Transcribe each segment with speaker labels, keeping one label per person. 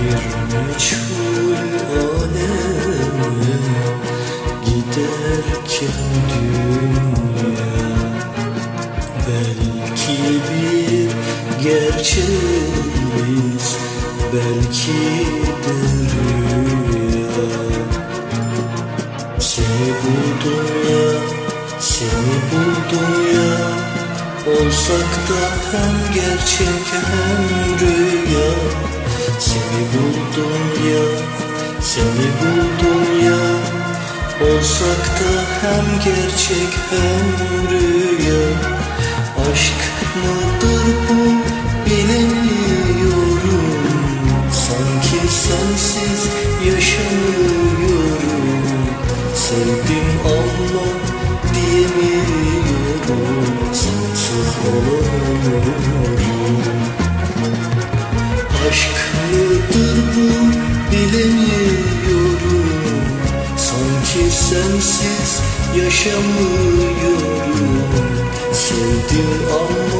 Speaker 1: Bir meçhul aleme giderken dünya. Belki bir gerçeğiz Belki de rüya. Seni buldum ya Seni buldum ya. Olsak da hem gerçek hem rüya. Da hem gerçek hem rüya. Aşk mıdır bu bilemiyorum. Sanki sensiz yaşamıyorum. Sevdim sensiz yaşamıyorum. Sevdim ama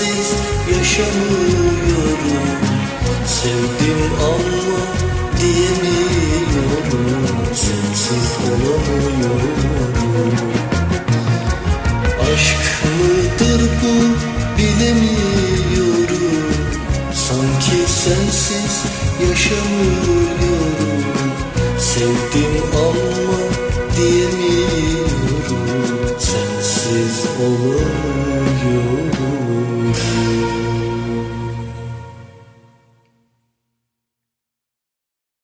Speaker 1: sensiz yaşamıyorum. Sevdim ama diyemiyorum. Sensiz olamıyorum. Aşk mıdır bu bilemiyorum. Sanki sensiz yaşamıyorum. Sevdim ama diyemiyorum. Sensiz olamıyorum